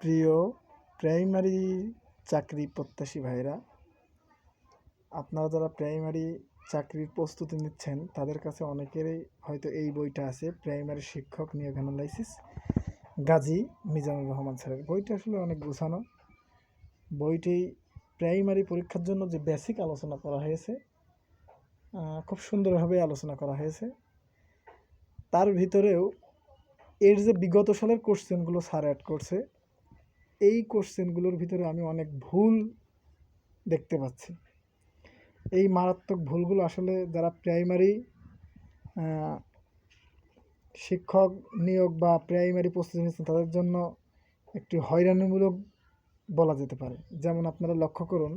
প্রিয় প্রাইমারি চাকরি প্রত্যাশী ভাইরা, আপনারা যারা প্রাইমারি চাকরির প্রস্তুতি নিচ্ছেন, তাদের কাছে অনেকেরই হয়তো এই বইটা আছে, প্রাইমারি শিক্ষক নিয়োগ অ্যানালাইসিস। গাজী মিজানুর রহমান স্যারের। বইটা আসলে অনেক গোছানো। বইটি প্রাইমারি পরীক্ষার জন্য যে বেসিক আলোচনা করা হয়েছে খুব সুন্দরভাবে আলোচনা করা হয়েছে। তার ভিতরেও এর যে বিগত সালের কোশ্চেনগুলো স্যার অ্যাড করছে এই কোশ্চেনগুলোর ভিতরে আমি অনেক ভুল দেখতে পাচ্ছি। এই মারাত্মক ভুলগুলো আসলে যারা প্রাইমারি শিক্ষক নিয়োগ বা প্রাইমারি প্রস্তুতি নিচ্ছেন তাদের জন্য একটি হয়রানিমূলক বলা যেতে পারে। যেমন আপনারা লক্ষ্য করুন,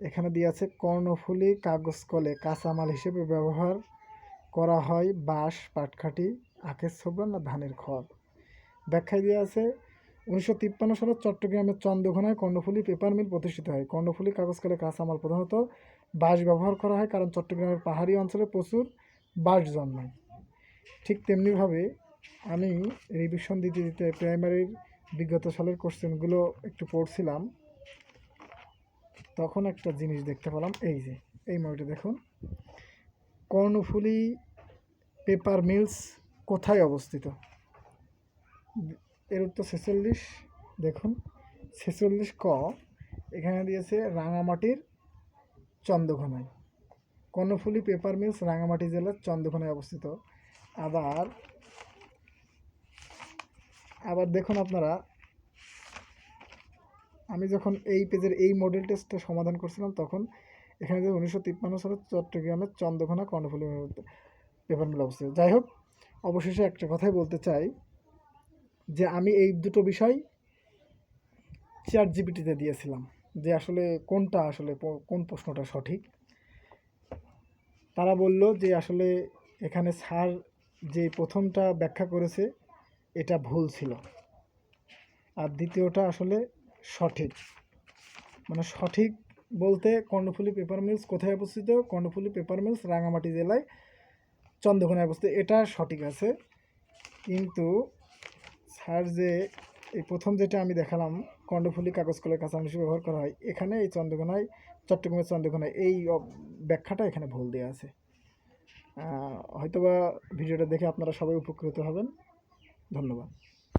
এখানে দিয়ে আছে, কর্ণফুলী কাগজ কলে কাঁচামাল হিসেবে ব্যবহার করা হয় বাঁশ পাটকাঠি আখের ছোবড়া না ধানের খড় ব্যাখ্যায় দেওয়া আছে উনিশশো তিপ্পান্ন সালে চট্টগ্রামের চন্দ্রঘোনায় কর্ণফুলী পেপার মিল প্রতিষ্ঠিত হয়। কর্ণফুলী কাগজ কলে কাঁচামাল প্রধানত বাঁশ ব্যবহার করা হয়, কারণ চট্টগ্রামের পাহাড়ি অঞ্চলে প্রচুর বাঁশ জন্মায়। ঠিক তেমনিভাবে আমি রিভিশন দিতে দিতে প্রাইমারির বিগত সালের কোশ্চেনগুলো একটু পড়ছিলাম। তখন একটা জিনিস দেখতে পেলাম, এই যে, এই মইটা দেখুন। কর্ণফুলী পেপার মিলস কোথায় অবস্থিত? এর উত্তর ছেচল্লিশ, দেখুন। ছেচল্লিশ ক, এখানে দিয়েছে রাঙামাটির চন্দ্রঘোনায়। কর্ণফুলী পেপার মিলস রাঙামাটি জেলার চন্দ্রঘোনায় অবস্থিত। আবার আবার দেখুন আপনারা, আমি যখন এই পেজের এই মডেল টেস্টটা সমাধান করছিলাম, তখন এখানে যে উনিশশো তিপ্পান্ন সালে চট্টগ্রামের চন্দ্রঘোনা কর্ণফুলী পেপার মিল অবস্থিত। যাই হোক, অবশেষে একটা কথাই বলতে চাই। যে আমি এই দুটো বিষয় চ্যাট জিপিটিতে দিয়েছিলাম যে আসলে কোনটা আসলে কোন প্রশ্নটা সঠিক। তারা বলল যে আসলে এখানে স্যার যে প্রথমটা ব্যাখ্যা করেছে, এটা ভুল ছিল। আর দ্বিতীয়টা আসলে সঠিক। মানে সঠিক বলতে কর্ণফুলী পেপার মিলস কোথায় অবস্থিত? কর্ণফুলী পেপার মিলস রাঙামাটি জেলায় চন্দ্রকোনায় অবস্থিত। এটা সঠিক আছে, কিন্তু স্যার যে এই প্রথম যেটা আমি দেখালাম কণ্ডফুলি কাগজ কলের কাঁচামাল হিসেবে ব্যবহার করা হয়, এখানে এই চন্দ্রকোনায়, চট্টগ্রামের চন্দ্রকোনায় এই ব্যাখ্যাটা এখানে ভুল দেওয়া আছে। হয়তোবা ভিডিওটা দেখে আপনারা সবাই উপকৃত হবেন। ধন্যবাদ।